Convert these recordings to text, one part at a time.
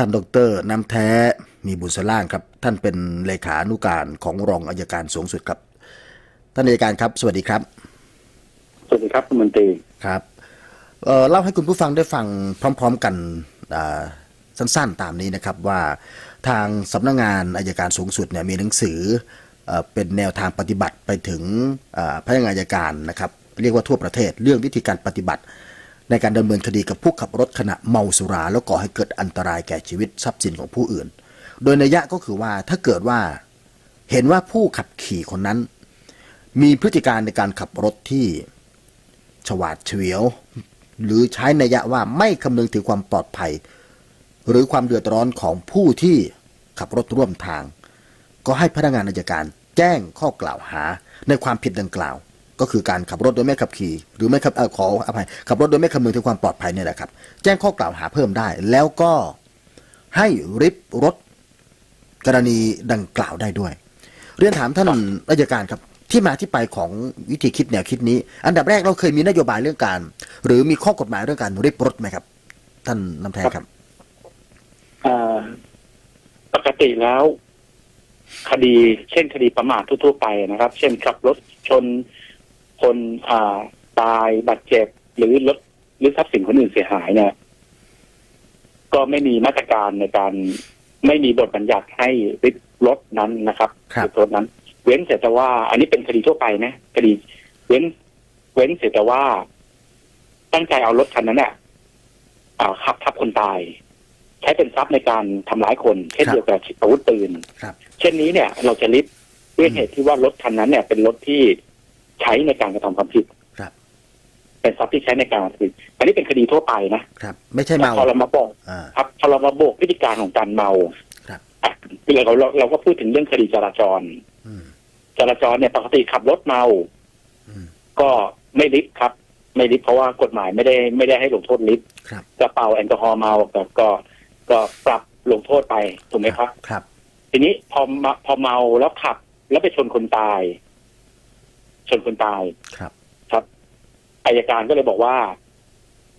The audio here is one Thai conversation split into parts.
ท่านดรน้ำแท้มีบุญสล่างครับ ท่านเป็นเลขานุการของรองอายการสูงสุดครับ ท่านอายการครับ สวัสดีครับ สวัสดีครับคุณมนตรีครับเอ่อเล่าให้คุณผู้ฟังได้ฟังพร้อม ๆกันอ่าสั้นๆตามนี้นะครับว่าทางสำนักงานอายการสูงสุดเนี่ยมีหนังสือเอ่อเป็นแนวทางปฏิบัติไปถึงอ่าพนักงานอายการนะครับ เรียกว่าทั่วประเทศเรื่องวิธีการปฏิบัติ ในการดำเนินคดีกับผู้ขับรถขณะเมาสุราแล้วก่อให้เกิดอันตรายแก่ชีวิตทรัพย์สินของผู้อื่น โดยนัยยะก็คือว่าถ้าเกิดว่าเห็นว่าผู้ขับขี่คนนั้น มีพฤติการในการขับรถที่ฉวาดเฉวียว หรือใช้นัยยะว่าไม่คำนึงถึงความปลอดภัย หรือความเดือดร้อนของผู้ที่ขับรถร่วมทาง ก็ให้พนักงานอายการแจ้งข้อกล่าวหาในความผิดดังกล่าว ก็คือการขับรถโดยไม่ขับขี่ หรือไม่ขับเอ่อขออภัยขับรถโดยไม่คำนึงถึงความปลอดภัยเนี่ยแหละครับ แจ้งข้อกล่าวหาเพิ่มได้ แล้วก็ให้ริบรถกรณีดังกล่าวได้ด้วย เรียนถามท่านอายการครับที่มาที่ไปของวิธีคิดแนวคิดนี้ อันดับแรกเราเคยมีนโยบายเรื่องการ หรือมีข้อกฎหมายเรื่องการริบรถไหมครับ ท่านน้ำแท้ครับอ่าปกติแล้ว คดี เช่นคดีประมาททั่วๆไปนะครับ เช่นขับรถชน คนอ่าตายบาดเจ็บหรือรถหรือทรัพย์สินคนอื่นเสียหายเนี่ย ก็ไม่มีมาตรการในการไม่มีบทบัญญัติให้ริบรถนั้นนะครับครับริรถนั้น เว้นเสียแต่ว่า อันนี้เป็นคดีทั่วไปนะคดี เว้น เว้นเสียแต่ว่า ตั้งใจเอารถคันนั้นเนี่ยอ่าขับทับคนตาย ใช้เป็นทรัพย์ในการทำร้ายคน เช่นครับ เดียวกับอาวุธปืน ครับ เช่นนี้เนี่ย เราจะลิบด้วยเหตุที่ว่ารถคันนั้นเนี่ยเป็นรถที่ ใช้ในการกระทำความผิดครับ เป็นทรัพย์ที่ใช้ในการกระทำผิดอันนี้เป็นคดีทั่วไปนะครับ ไม่ใช่แต่เมาพอเรามาบอกอ่าครับพอเรามาโบกพฤติการของการเมาครับอะคือเราเราเราก็พูดถึงเรื่องคดีจราจรอืมจราจรเนี่ยปกติขับรถเมาอืมก็ไม่ลิฟต์ครับ ไม่ลิฟต์เพราะว่ากฎหมายไม่ได้ไม่ได้ให้ลงโทษลิฟต์ครับกระเป๋าแอลกอฮอล์เมาก็ก็ก็ปรับลงโทษไปถูกไหมครับ ครับ ทีนี้พอมาพอเมาแล้วขับ แล้วไปชนคนตาย ชนคนตายครับ ครับอายการก็เลยบอกว่า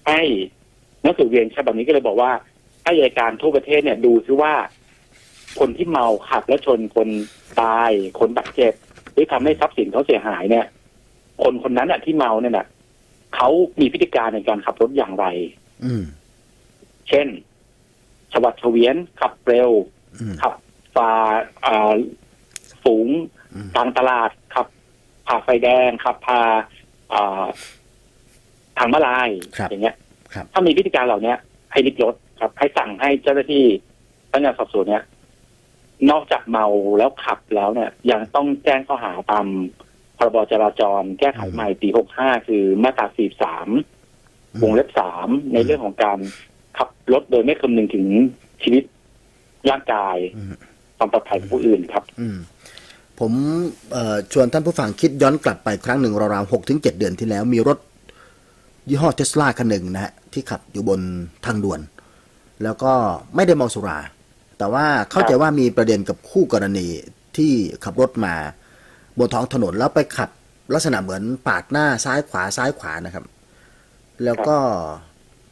ให้หนังสือเวียนฉบับนี้ก็เลยบอกว่าให้อายการทั่วประเทศเนี่ย ดูซิว่า คนที่เมาขับแล้วชนคนตาย คนบาดเจ็บหรือทำให้ทรัพย์สินเขาเสียหายเนี่ย คนคนนั้นอะที่เมาเนี่ยน่ะเขามีพฤติการในการขับรถอย่างไร อืมเช่นฉวัดเฉวียนขับเร็วอืมขับฝ่าอ่าฝูงอืมกลางตลาดขับ ผ่าไฟแดงขับพาอ่าทางมาลายครับอย่างเงี้ยครับถ้ามีพฤติการเหล่าเนี้ย ให้ริบรถครับ ให้สั่งให้เจ้าหน้าที่พนักงานสอบสวนเนี่ยนอกจากเมาแล้วขับแล้วเนี่ย ยังต้องแจ้งข้อหาตามพรบจราจร แก้ไขใหม่ปีหกห้าคือมาตราสี่สามวงเล็บสามในเรื่องของการขับรถโดยไม่คำนึงถึงชีวิตร่างกายอืมความปลอดภัยของผู้อื่นครับอืม ผมชวนท่านผู้ฟังคิดย้อนกลับไปครั้งหนึ่งราวๆหกถึงเจ็ดเดือนที่แล้ว มีรถยี่ห้อเทสลาคันหนึ่งนะฮะที่ขับอยู่บนทางด่วน แล้วก็ไม่ได้เมาสุรา แต่ว่าเข้าใจว่ามีประเด็นกับคู่กรณีที่ขับรถมาบนท้องถนนแล้วไปขับลักษณะเหมือนปาดหน้าซ้ายขวาซ้ายขวานะครับ แล้วก็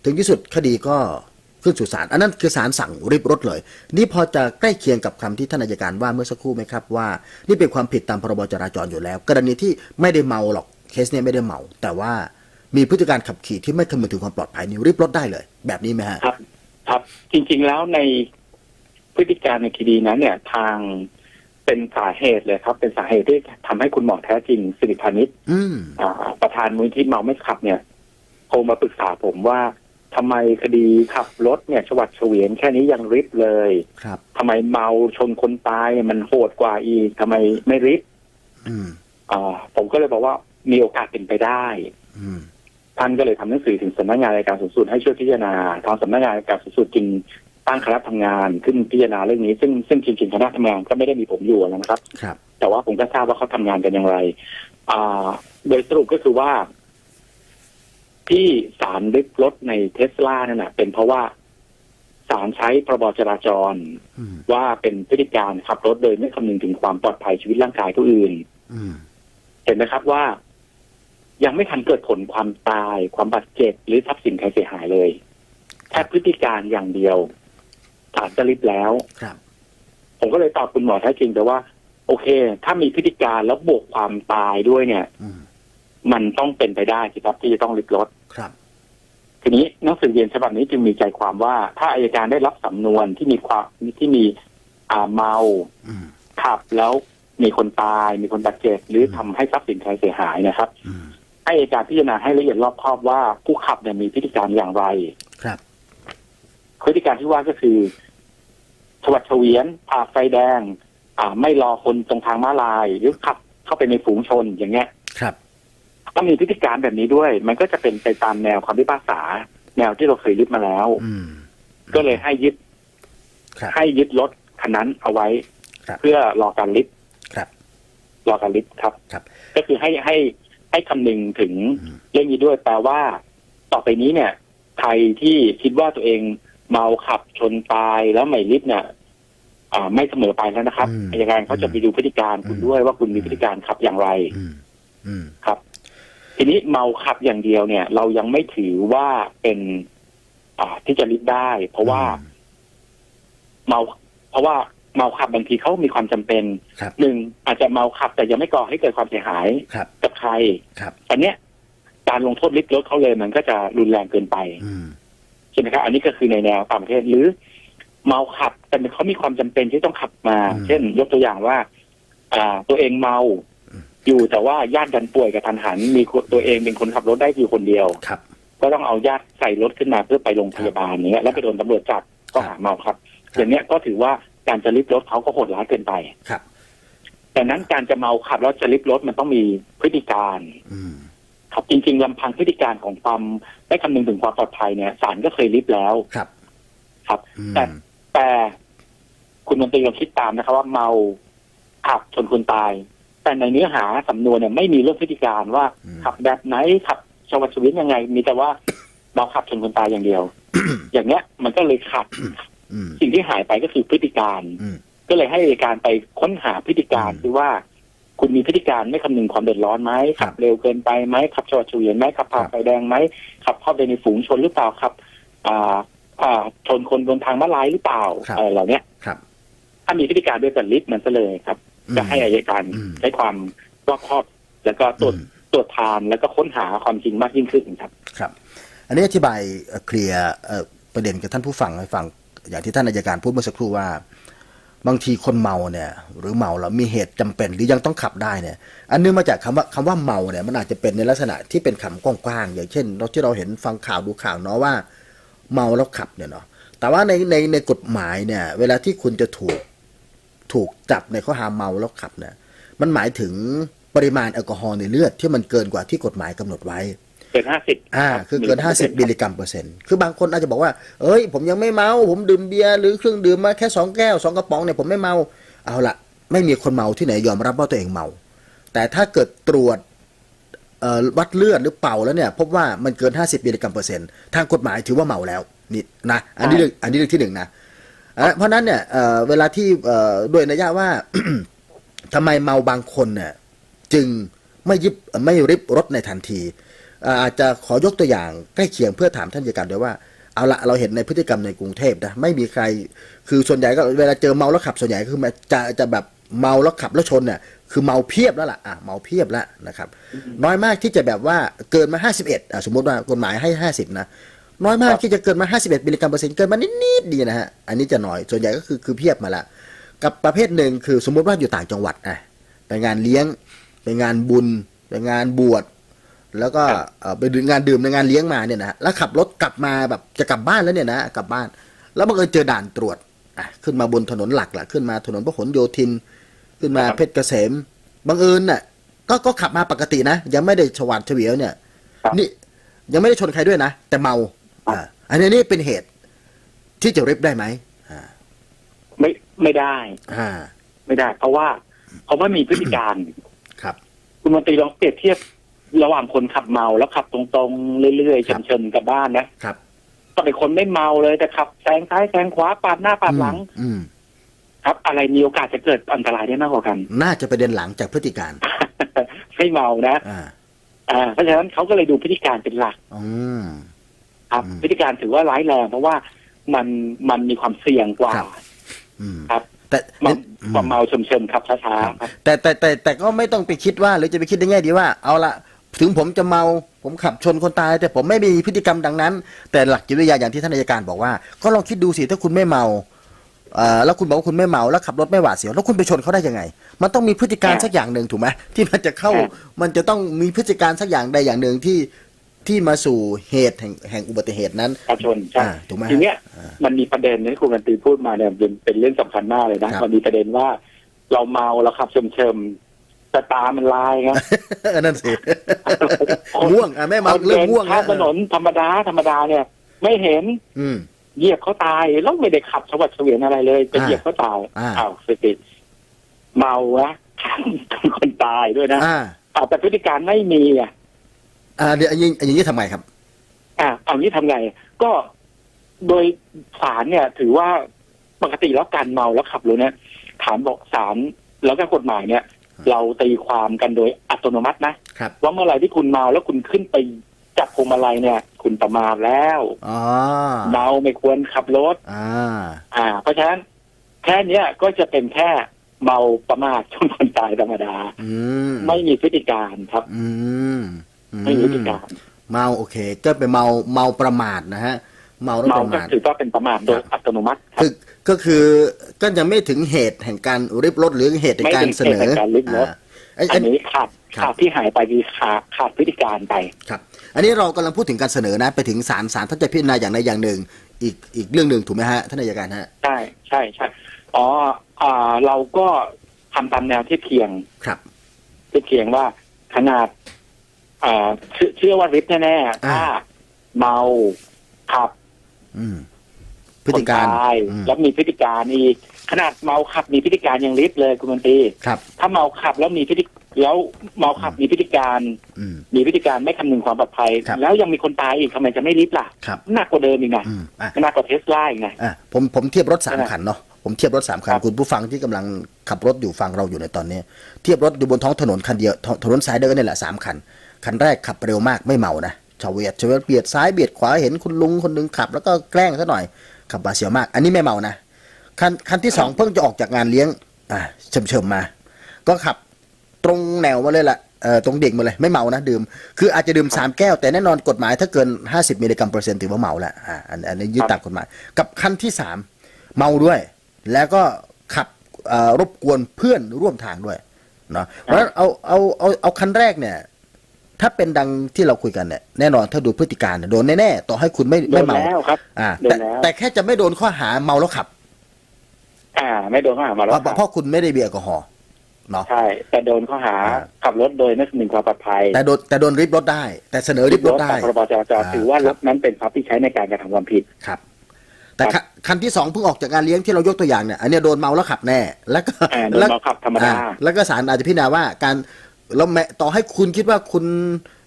ถึงที่สุดคดีก็ ขึ้นสู่ศาลอันนั้นคือศาลสั่งริบรถเลย นี่พอจะใกล้เคียงกับคำที่ท่านอัยการว่าเมื่อสักครู่ไหมครับว่า นี่เป็นความผิดตามพรบจราจรอยู่แล้ว กรณีที่ไม่ได้เมาหรอกเคสเนี้ไม่ได้เมา แต่ว่ามีพฤติการขับขี่ที่ไม่คำนึงถึงความปลอดภัยนี่ริบรถได้เลย แบบนี้ไหมฮะครับ ครับ จริง ๆแล้วในพฤติการในคดีนั้น เนี่ย ทางเป็นสาเหตุเลยครับ เป็นสาเหตุที่ทำให้คุณหมอแท้จริงสิริพานิชอืมอ่าประธานมูลที่เมาไม่ขับเนี่ยโทรมาปรึกษาผมว่า ทำไมคดีขับรถเนี่ยฉวัดเฉวียนแค่นี้ยังริบเลยครับ ทำไมเมาชนคนตายเนี่ยมันโหดกว่าอีกทำไมไม่ริบอืม อ่าผมก็เลยบอกว่ามีโอกาสเป็นไปได้ อืม ท่านก็เลยทำหนังสือถึงสำนักงานอัยการสูงสุดให้ช่วยพิจารณาทางสำนักงานอัยการสูงสุดจึงตั้งคณะทำงานขึ้นพิจารณาเรื่องนี้ ซึ่งซึ่งจริงๆคณะทำงานก็ไม่ได้มีผมอยู่นะครับ ครับ แต่ว่าผมก็ทราบว่าเขาทำงานกันอย่างไร อ่า โดยสรุปก็คือว่า ที่สารดึกรถในเทสลานั่นนะเป็นเพราะว่าสารใช้พรบจราจรอืมว่าเป็นพฤติการขับรถโดยไม่คำนึงถึงความปลอดภัยชีวิตร่างกายผู้อื่นอืมเห็นไหมครับว่า ยังไม่ทันเกิดผลความตาย ความบาดเจ็บหรือทรัพย์สินใครเสียหายเลยแค่พฤติการอย่างเดียวโศาลจะริบแล้วครับ ผมก็เลยตอบคุณหมอแท้จริงแต่ว่า โอเค ถ้ามีพฤติการแล้วบวกความตายด้วยเนี่ยอืมมันต้องเป็นไปได้สิครับที่จะต้องริบรถ ครับ ทีนี้หนังสือเรียนฉบับนี้จึงมีใจความว่า ถ้าอายการได้รับสำนวนที่มีความที่มีอ่าเมาอืมขับแล้วมีคนตาย มีคนบาดเจ็บหรือทำให้ทรัพย์สินใครเสียหายนะครับอืมให้อายการพิจารณาให้ละเอียดรอบคอบว่าผู้ขับเนี่ยมีพฤติการอย่างไร ครับพฤติการที่ว่าก็คือชวัดเฉวียนผ่าไฟแดง อ่า ไม่รอคนตรงทางม้าลาย หรือขับเข้าไปในฝูงชนอย่างเงี้ย ครับ ถ้ามีพฤติการแบบนี้ด้วย มันก็จะเป็นไปตามแนวความพิพากษา แนวที่เราเคยยึดมาแล้ว อืมก็เลยให้ยึดครับ ให้ยึดรถคันนั้นเอาไว้ ครับ เพื่อรอการลิฟต์ครับ รอการลิฟต์ครับ ครับ ก็คือให้ให้ให้คำนึงถึงอืม เรื่องนี้ด้วยแปลว่า ต่อไปนี้เนี่ย ใครที่คิดว่าตัวเองเมาขับชนตายแล้วไม่ลิฟต์เนี่ยอ่าไม่เสมอไปแล้วนะครับอืมอายการเขาจะไปดูพฤติการคุณอืมด้วยว่าคุณมีพฤติการขับอย่างไร อืม อืม ครับ ทีนี้เมาขับอย่างเดียวเนี่ย เรายังไม่ถือว่าเป็นอ่าที่จะลิฟต์ได้ เพราะว่าเมา เพราะว่าเมาขับบางทีเขามีความจำเป็นครับหนึ่งอาจจะเมาขับ แต่ยังไม่ก่อให้เกิดความเสียหายครับกับใครครับอันเนี้ย การลงโทษลิฟต์รถเขาเลยมันก็จะรุนแรงเกินไปอืมใช่ไหมครับอันนี้ก็คือในแนวต่างประเทศหรือ เมาขับแต่เขามีความจำเป็นที่ต้องขับมาอืมเช่น ยกตัวอย่างว่า อ่า ตัวเองเมา อืมอยู่แต่ว่าญาติดันป่วยกับทันหัน มีคนตัวเองเป็นคนขับรถได้อยู่คนเดียว ครับ ก็ต้องเอาญาติใส่รถขึ้นมาเพื่อไปโรงพยาบาลเนี้ยแล้วไปโดนตำรวจจับก็หาเมาครับครับอย่างเนี้ยก็ถือว่าการจะลิฟต์รถเขาก็โหดร้ายเกินไปครับแต่นั้นการจะเมาขับแล้วจะลิฟต์รถมันต้องมีพฤติการอืมครับจริง ๆลำพังพฤติการของความได้คำนึงถึงความปลอดภัยเนี่ยศาลก็เคยลิฟต์แล้วครับ ครับอืมแต่แต่คุณมนตรีลองคิดตามนะครับ ว่าเมาขับชนคนตาย แต่ในเนื้อหาสำนวนเนี่ยไม่มีเรื่องพฤติการว่าอืม ขับแบบไหนขับชวัดชวิตยังไง มีแต่ว่าเมาขับชนคนตายอย่างเดียว อย่างเนี้ยมันก็เลยขาดอืม สิ่งที่หายไปก็คือพฤติการ อืม ก็เลยให้อัยการไปค้นหาพฤติการอืมคือว่า คุณมีพฤติการไม่คำนึงความเดือดร้อนไหมครัขับบเร็วเกินไปไหมขับชวัดเฉวียนไหมขับผ่าครับไฟแดงไหมขับเข้าไปในฝูงชนหรือเปล่าขับ อ่าอ่าชนคนบนทางม้าลายหรือเปล่าครับ อะไรเหล่าเนี้ย ครับ ถ้ามีพฤติการด้วยกันลิฟต์มันซะเลยครับ อืมจะให้อายการอืมใช้ความรอบคอบ แล้วก็ตรวจอืมตรวจทานแล้วก็ค้นหาความจริงมากยิ่งขึ้นครับ ครับ อันนี้อธิบายเอ่อเคลียร์เอ่อประเด็นกับท่านผู้ฟังให้ฟังอย่างที่ท่านอายการพูดเมื่อสักครู่ว่า บางทีคนเมาเนี่ย หรือเมาแล้วมีเหตุจำเป็นหรือยังต้องขับได้เนี่ย อันเนื่องมาจากคำว่าคำว่าเมาเนี่ยมันอาจจะเป็นในลักษณะที่เป็นคำกว้างๆอย่างเช่น เราที่เราเห็นฟังข่าวดูข่าวเนาะว่า เมาแล้วขับเนี่ยเนาะแต่ว่าในในในกฎหมายเนี่ย เวลาที่คุณจะถูก ถูกจับในข้อหาเมาแล้วขับเนี่ยมันหมายถึงปริมาณแอลกอฮอล์ในเลือดที่มันเกินกว่าที่กฎหมายกำหนดไว้เกินห้าสิบอ่า คือเกิน50มิลลิกรัมเปอร์เซ็นต์ คือบางคนอาจจะบอกว่า เอ้ย ผมยังไม่เมา ผมดื่มเบียร์หรือเครื่องดื่มมาแค่สองแก้วสองกระป๋องเนี่ยผมไม่เมา เอาละไม่มีคนเมาที่ไหนยอมรับว่าตัวเองเมา แต่ถ้าเกิดตรวจเอ่อวัดเลือดหรือเป่าแล้วเนี่ยพบว่ามันเกิน 50มิลลิกรัมเปอร์เซ็นต์ทางกฎหมายถือว่าเมาแล้วนี่นะ อันนี้เรื่องอันนี้เรื่องที่หนึ่งนะอะ เพราะนั้นเนี่ยเเวลาที่ด้วยนัยยะว่าทำไมเมาบางคนเนี่ยจึงไม่ยิบไม่ริบรถในทันที อาจจะขอยกตัวอย่างใกล้เคียงเพื่อถามท่านอัยการด้วยว่าเอาละเราเห็นในพฤติกรรมในกรุงเทพนะไม่มีใครคือส่วนใหญ่ก็เวลาเจอเมาแล้วขับส่วนใหญ่คือจะจะแบบเมาแล้วขับแล้วชนเนี่ยคือเมาเพียบแล้วล่ะอะเมาเพียบแล้วนะครับ น้อยมากที่จะแบบว่าเกินมา 51อะสมมติว่ากฎหมายให้ 50 นะ น้อยมากที่จะเกินมา 51มิลลิกรัมเปอร์เซ็นต์เกินมานิดๆดีนะฮะ อันนี้จะน้อยส่วนใหญ่ก็คือคือเพียบมาละ กับประเภทหนึ่งคือสมมติว่าอยู่ต่างจังหวัดอะไปงานเลี้ยงไปงานบุญไปงานบวชแล้วก็ครับเอ่อไปดื่มงานดื่มในงานเลี้ยงมาเนี่ยนะแล้วขับรถกลับมาแบบจะกลับบ้านแล้วเนี่ยนะกลับบ้าน แล้วบังเอิญเจอด่านตรวจอะขึ้นมาบนถนนหลักละขึ้นมาถนนพหลโยธิน ขึ้นมาครับเพชรเกษมบังเอิญน่ะก็ก็ขับมาปกตินะ ยังไม่ได้ฉวาดเฉวียวเนี่ยครับนี่ยังไม่ได้ชนใครด้วยนะ แต่เมาครับ อ่าอันนี้นี่เป็นเหตุ ที่จะริบได้ไหมอ่า ไม่ไม่ได้ อ่า ไม่ได้ เพราะว่าเพราะว่ามีพฤติการครับ คุณมนตรีลองเปรียบเทียบระหว่างคนขับเมาแล้วขับตรงๆเรื่อยๆครับเชิญๆกลับบ้านนะครับก็เป็นคนไม่เมาเลยแต่ขับแซงซ้ายแซงขวาปาดหน้าปาดหลัง อืมครับ อะไรมีโอกาสจะเกิดอันตรายได้มากกว่ากัน น่าจะประเด็นหลังจากพฤติการไม่เมานะอ่าอ่าเพราะฉะนั้นเขาก็เลยดูพฤติการเป็นหลัก อืม ครับอืมพฤติการถือว่าร้ายแรงเพราะว่ามันมันมีความเสี่ยงกว่า ครับอืมครับแต่เมาอืมความเมาเชิมๆครับช้าๆครับแต่แต่แต่แต่ก็ไม่ต้องไปคิดว่า หรือจะไปคิดได้แง่ดีว่า เอาละถึงผมจะเมาผมขับชนคนตาย แต่ผมไม่มีพฤติกรรมดังนั้น แต่หลักจิตวิทยาอย่างที่ท่านอัยการบอกว่า ก็ลองคิดดูสิถ้าคุณไม่เมาเอ่อแล้วคุณบอกว่าคุณไม่เมาแล้วขับรถไม่หวาดเสียวแล้วคุณไปชนเขาได้ยังไง มันต้องมีพฤติการอ่าสักอย่างหนึ่งถูกไหมที่มันจะเข้าอ่ามันจะต้องมีพฤติการสักอย่างใดอย่างหนึ่งที่ ที่มาสู่เหตุแห่งแห่งอุบัติเหตุนั้นประชาชนใช่อ่าถูกไหมทีเนี้ยอ่า มันมีประเด็นที่คุณกันตีพูดมาเนี่ยเป็นเป็นเรื่องสำคัญมากเลยนะครับ มันมีประเด็นว่า เราเมาแล้วขับเชิมๆแต่ตามันลายครับเออนั่นสิง่วงอะแม่เมาคนเริ่มเดินง่วงข้ามถแล้วนนธรรมดาธรรมดาเนี่ย ไม่เห็นอืม เหยียบเขาตายแล้วไม่ได้ขับสวัสดิ์เสวียนอะไรเลยไปอ่าเหยียบเขาตายอ่า อ้าวสติเมาอะทำคนตายด้วยนะอ่าอ้าวแต่พฤติการไม่มีอะ อ่าเดี๋ยวอย่างนี้อย่างนี้ทำไมครับ อ่าเอานี้ทำไง ก็โดยศาลเนี่ย ถือว่าปกติแล้วการเมาแล้วขับรถเนี่ยฐานบอกศาลแล้วก็กฎหมายเนี่ย เราตีความกันโดยอัตโนมัตินะครับ ว่าเมื่อไหร่ที่คุณเมาแล้วคุณขึ้นไปจับพวงมาลัยเนี่ย คุณประมาทแล้วอ๋อเมาไม่ควรขับรถ อ่า อ่า เพราะฉะนั้นแค่เนี้ยก็จะเป็นแค่เมาประมาทชนคนตายธรรมดา อืมไม่มีพฤติการครับ อืมอื ไม่มีพฤติการเมาโอเคก็ไปเมาเมาประมาทนะฮะ เมาแล้วเมาประก็มาท ถือว่าเป็นประมาทโดยอัตโนมัติครับ คือก็คือก็ยังไม่ถึงเหตุแห่งการริบรถหรือเหตุแห่งการเสนอไม่ถึงเหตุแห่งการริบรถ อ่าไอ้อัอันนนี้ขาดครับ ขาดที่หายไปคือขาดขาดพฤติการไป ครับ อันนี้เรากำลังพูดถึงการเสนอนะไปถึงศาลศาลท่านจะพิจารณาอย่างใดอย่างหนึ่ง อีกอีกเรื่องหนึ่งถูกไหมฮะท่านอัยการฮะ ใช่ใช่ใช่อ๋ออ่าเราก็ทำตามแนวเทียบเคียงครับเทียบเคียงว่าขนาด อ่าเชื่อเชื่อว่าริบแน่ๆ ถ้า เมาขับอืมพฤติการคนตายอืมแล้วมีพฤติการอีกขนาดเมาขับมีพฤติการยังริบเลยคุณมนตรีครับ ถ้าเมาขับแล้วมีพฤติแล้วเมาขับมีพฤติการ อืม มีพฤติการไม่คำนึงความปลอดภัย ครับ แล้วยังมีคนตายอีกทำไมจะไม่ริบล่ะครับหนักกว่าเดิมอีกนะอืมอะ หนักกว่าเทสลาอีกนะ อะผมผมเทียบรถสามใช่ไหมคันเนาะผมเทียบรถสามคันครับ คุณผู้ฟังที่กำลังขับรถอยู่ฟังเราอยู่ในตอนนี้ เทียบรถอยู่บนท้องถนนคันเดียวถถนนสายเดียวกันนี่แหละสามคัน คันแรกขับเร็วมากไม่เมานะชาวเวียดชาวเวียดเบียดซ้ายเบียดขวาเห็นคุณลุงคนหนึงขับ แล้วก็แกล้งซะหน่อยขับบาดเสียวมาก อันนี้ไม่เมานะคันคันที่สองเพิ่งจะออกจากงานเลี้ยงอ่าเฉิมเฉิมๆมา ก็ขับตรงแนวมาเลยล่ะเออตรงเด็กมาเลยไม่เมานะดื่ม คืออาจจะดื่มสามแก้ว แต่แน่นอนกฎหมายถ้าเกิน 50 มิลลิกรัมเปอร์เซ็นต์ถือว่าเมาแล้วอ่าอันอันนี้ยึดตามกฎหมาย กับคันที่สามเมาด้วย แล้วก็ขับเอ่อรบกวนเพื่อนร่วมทางด้วยเนาะเพราะฉะนั้นเอาเอาเอาเอาคันแรกเนี่ย ถ้าเป็นดังที่เราคุยกันเนี่ยแน่นอนถ้าดูพฤติการเนี่ยโดนแน่ๆต่อให้คุณไม่โดไม่นเมาแล้วครับ อ่าโดแต่นแล้ว แต่แค่จะไม่โดนข้อหาเมาแล้วขับอ่า ไม่โดนข้อหามาเพแล้วราะเพราะคุณไม่ได้เบียร์แอลกอฮอล์เนาะ ใช่ แต่โดนข้อหาอ่า ขับรถโดยไม่คำนึงความปลอดภัยแต่โดนแต่โดนริบรถได้ แต่เสนอริบรถได้ ตามพรบจราจรอ่า ถือว่ารถนั้นเป็นทรัพย์ที่ใช้ในการกระทำความผิด ครับ แต่คันคันที่สองเพิ่งออกจากงานเลี้ยงที่เรายกตัวอย่างเนี่ยอันเนี้ยโดนเมาแล้วขับแน่ แล้วก็อ่าโดนแล้วเมาขับธรรมดา อ่แล้วก็ศาลอาจจะพิจารณาว่าการ แล้วแม้ต่อให้คุณคิดว่าคุณ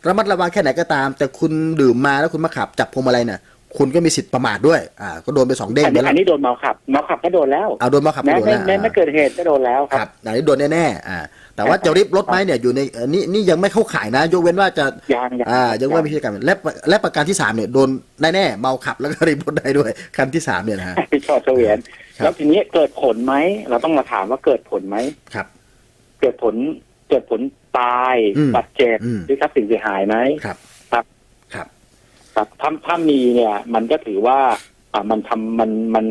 ระมัดระวังแค่ไหนก็ตาม แต่คุณดื่มมาแล้วคุณมาขับจับพวงมาลัยเนี่ยคุณก็มีสิทธิ์ประมาทด้วย อ่า ก็โดนไปสองเด้งอันไปนี้แล้อัวนนี้โดนเมาขับ เมาขับก็โดนแล้วเอาโดนมาขับแม้ก็โดนไม่แล้วแม้ไม่เกิดเหตุก็โดนแล้วคครับรับอันนี้โดนแน่ๆ อ่า แต่ว่าจะริบรถไหมเนี่ยอยู่ในเอ่อนี่นี่ยังไม่เข้าข่ายนะ ยกเว้นว่าจะยางยางอ่า ยังไม่มีพฤติกรรมและและประการที่สามเนี่ยโดนแน่ๆเมาขับแล้วก็ริบรถได้ด้วยคันที่สามเนี่ยนะฮะพี่ชอดเสวียนครับแล้วทีนี้เกิดผลไหม เราต้องมาถามว่าเกิดผลไหมครับ เกิดผล เกิดผลตายอืมบาดเจ็บอืม หรือทรัพย์สินเสียหายไหมครับ ครับครับ ครับถ้าถ้ามีเนี่ย มันก็ถือว่า อ่ามันทำมันมัน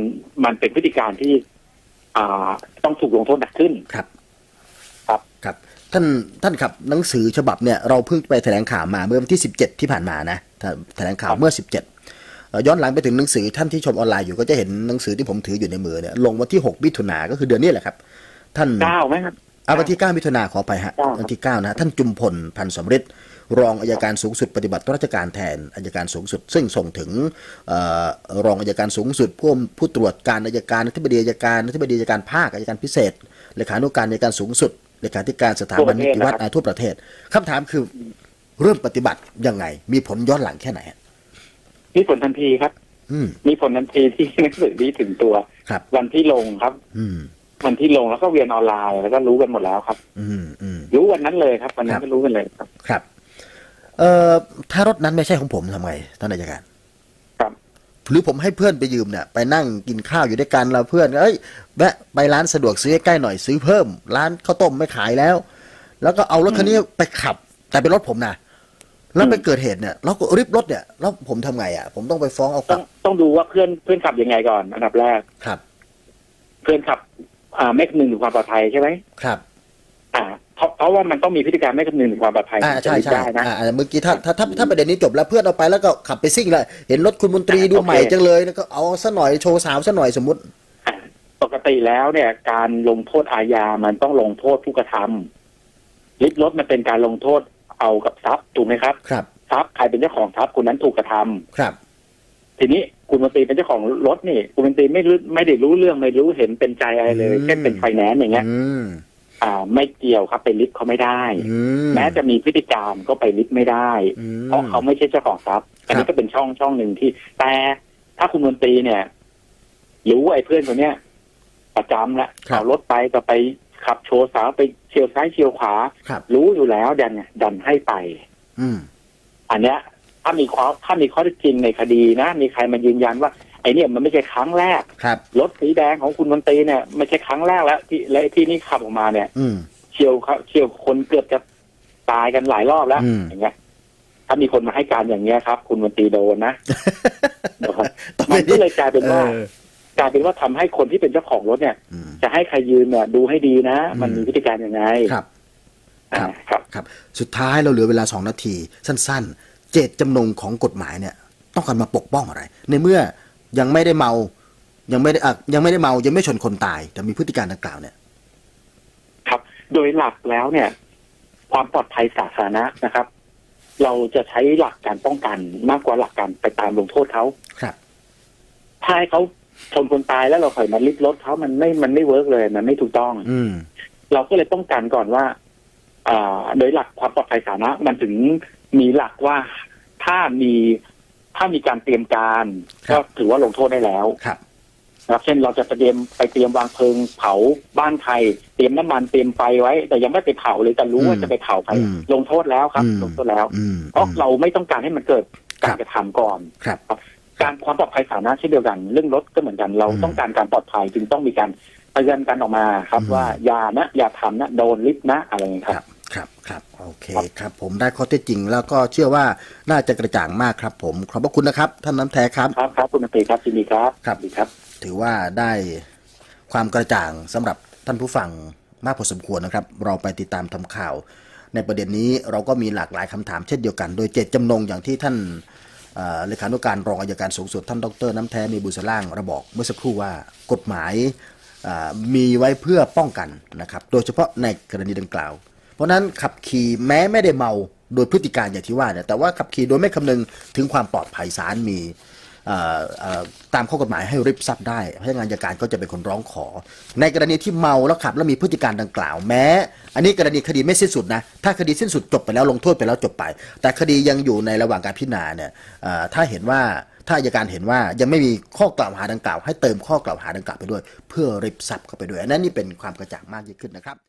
มันเป็นพฤติการที่ อ่าต้องถูกลงโทษหนักขึ้น ครับ ครับ ครับ ท่าน ท่านครับ หนังสือฉบับเนี่ย เราเพิ่งไปแถลงข่าวมาเมื่อวันที่ 17 ที่ผ่านมานะถ้าแถลงข่าวครับเมื่อ 17เอ่อย้อนหลังไปถึงหนังสือท่านที่ชมออนไลน์อยู่ก็จะเห็นหนังสือที่ผมถืออยู่ในมือเนี่ย ลงวันที่ 6 มิถุนาก็คือเดือนนี้แหละครับ ท่าน เก้าไหมครับ อาวันที่ 9 มิถุนาขอไปฮะเก้าครับวันที่ 9 นะฮะท่านจุมพลพันธ์สำริดรองอายการสูงสุดปฏิบัติราชการแทนอายการสูงสุด ซึ่งส่งถึงเออรองอายการสูงสุดผู้ผู้ตรวจการอายการอธิบดีอายการอธิบดีอายการภาคอายการพิเศษเลขานุการอายการสูงสุดเลขาธิการสถาบันนิติวัฒน์อ่าทั่วประเทศคำถามคือเริ่มปฏิบัติยังไง มีผลย้อนหลังแค่ไหนฮะมีผลทันทีครับ อืม มีผลทันทีที่หนังสือนี้ถึงตัว ครับ วันที่ลงครับ อืม วันที่ลงแล้วก็เวียนออนไลน์ แล้วก็รู้กันหมดแล้วครับ อืมอืมรู้วันนั้นเลยครับวันนั้ครันบก็รู้กันเลยครับ ครับ เอ่อถ้ารถนั้นไม่ใช่ของผมทำไงท่านอายการครับ หรือผมให้เพื่อนไปยืมเนี่ยไปนั่งกินข้าวอยู่ด้วยกันเราเพื่อนเอ้ยแวะไปร้านสะดวกซื้อใกล้ๆหน่อยซื้อเพิ่ม ร้านข้าวต้มไม่ขายแล้ว แล้วก็เอารถคันนี้ไปขับ แต่เป็นรถผมนะแล้วไปเกิดเหตุเนี่ยเราก็ริบรถเนี่ยแล้วผมทำไงอะ ผมต้องไปฟ้องเอากต้ลัองบต้องดูว่าเพื่อนเพื่อนขับยังไงก่อน อันดับแรก ครับ เพื่อนขับ อ่าไม่คำนึงถึงความปลอดภัยใช่ไหมครับ อ่าเพราะเพราะว่ามันต้องมีพฤติการไม่คำนึงถึงความปลอดภัยอ่าถึงจะใช่ยึดใช่ได้นะอ่าอ่าเมื่อกี้ถ้าถ้าถ้าถ้าประเด็นนี้จบแล้วเพื่อนเอาไปแล้วก็ขับไปซิ่งเลยเห็นรถคุณมนตรีอ่าดูใหม่โอเคจังเลยแล้วก็เอาซะหน่อยโชว์สาวซะหน่อยสมมติอ่าปกติแล้วเนี่ย การลงโทษอาญามันต้องลงโทษผู้กระทำยึดรถมันเป็นการลงโทษเอากับทรัพย์ถูกไหมครับครับทรัพย์ใครเป็นเจ้าของทรัพย์คนนั้นถูกกระทำครับ ทีนี้ คุณมนตรีเป็นเจ้าของรถนี่ คุณมนตรีไม่รู้ไม่ได้รู้เรื่องไม่รู้เห็นเป็นใจอะไรเลยอืมเช่นเป็นไฟแนนซ์อย่างเงี้ยอืมอ่า ไม่เกี่ยวครับไปลิฟต์เขาไม่ได้อืมแม้จะมีพฤติการก็ไปลิฟต์ไม่ได้อืมเพราะเขาไม่ใช่เจ้าของทรัพย์ อันนี้ก็เป็นช่องช่องหนึ่งที่ แต่ถ้าคุณมนตรีเนี่ยรู้ว่าไอ้เพื่อนคนเนี้ยประจำละครับเอารถไปก็ไปขับโชว์สาวไปเฉียวซ้ายเฉียวขวาครับรู้อยู่แล้วดันดันให้ไป อืมอันเนี้ย ถ้ามีข้อถ้ามีข้อเท็จจริงในคดีนะ มีใครมายืนยันว่าไอ้เนี่ยมันไม่ใช่ครั้งแรกครับรถสีแดงของคุณมนตรีเนี่ยไม่ใช่ครั้งแรกแล้วที่และที่นี่ขับออกมาเนี่ย อืมเฉียวเขาเฉียวคนเกือบจะตายกันหลายรอบแล้วอืม อย่างเงี้ย ถ้ามีคนมาให้การอย่างเงี้ยครับ คุณมนตรีโดนนะ นะครับต่อไปมันก็เลยกลายเป็นว่า ออ กลายเป็นว่าทำให้คนที่เป็นเจ้าของรถเนี่ย อืม จะให้ใครยืนเนี่ยดูให้ดีนะ อืม มันมีพฤติการยังไงครับ อ่าครับ ครับ สุดท้ายเราเหลือเวลาสองนาที สั้น ๆ เจตจำนงของกฎหมายเนี่ย ต้องการมาปกป้องอะไร ในเมื่อยังไม่ได้เมายังไม่ได้อะยังไม่ได้เมายังไม่ชนคนตาย แต่มีพฤติการดังกล่าวเนี่ย ครับ โดยหลักแล้วเนี่ย ความปลอดภัยสาธารณะนะครับ เราจะใช้หลักการป้องกันมากกว่าหลักการไปตามลงโทษเขาครับ ถ้าให้เขาชนคนตายแล้วเราคอยมาลิดรถเขามันไม่มันไม่เวิร์กเลยมันไม่ถูกต้อง อืม เราก็เลยป้องกันก่อนว่า อ่า โดยหลักความปลอดภัยสาธารณะมันถึง มีหลักว่าถ้ามีถ้ามีการเตรียมการครัก็บถือว่าลงโทษได้แล้วครับ นะครับ เช่นเราจะเตรียมไปเตรียมวางเพลิงเผาบ้านใครเตรียมน้ำมันเตรียมไฟไว้ แต่ยังไม่ไปเผาเลยแต่รู้ว่าอืมจะไปเผาใครอืม ลงโทษแล้วครับ อืมลงโทษแล้ว อืมเพราะเราไม่ต้องการให้มันเกิดการครับกระทำก่อน ครับ การความปลอดภัยสาธารณะเช่นเดียวกัน เรื่องรถก็เหมือนกัน เราอืมต้องการการปลอดภัยจึงต้องมีการเตือนกันออกมาครับ อืมว่าอย่านะอย่าทำนะโดนลิฟต์นะอะไรอย่างนี้ยคครัรับ บ ครับครับโอเคครับครับผมได้ข้อเท็จจริงแล้วก็เชื่อว่าน่าจะกระจ่างมากครับ ผมขอบพระคุณนะครับ ท่านน้ำแท้ครับครับครับคุณมนตรีครับยินดีครับครับยินดีครับ ถือว่าได้ความกระจ่างสำหรับท่านผู้ฟังมากพอสมควรนะครับ เราไปติดตามทำข่าว ในประเด็นนี้เราก็มีหลากหลายคำถามเช่นเดียวกัน โดยเจตจำนงอย่างที่ท่านเอ่อเลขานุการรองอัยการสูงสุดท่านดรน้ำแท้มีบุษล่างระบอกเมื่อสักครู่ว่ากฎหมายอ่ามีไว้เพื่อป้องกันนะครับ โดยเฉพาะในกรณีดังกล่าว เพราะนั้นขับขี่แม้ไม่ได้เมาโดยพฤติการอย่างที่ว่าเนี่ยแต่ว่าขับขี่โดยไม่คำนึงถึงความปลอดภัยสารมีตามข้อกฎหมายให้ริบทรัพย์ได้พนักงานอัยการก็จะเป็นคนร้องขอ ในกรณีที่เมาแล้วขับ แล้วมีพฤติการดังกล่าวแม้ อันนี้กรณีคดีไม่สิ้นสุดนะ ถ้าคดีสิ้นสุดจบไปแล้วลงโทษไปแล้วจบไป แต่คดียังอยู่ในระหว่างการพิจารณาเนี่ยถ้าเห็นว่าถ้าอัยการเห็นว่ายังไม่มีข้อกล่าวหาดังกล่าว ให้เติมข้อกล่าวหาดังกล่าวไปด้วย เพื่อริบทรัพย์เข้าไปด้วยอันนั้นนี่เป็นความกระจ่างมากยิ่งขึ้นนะครับ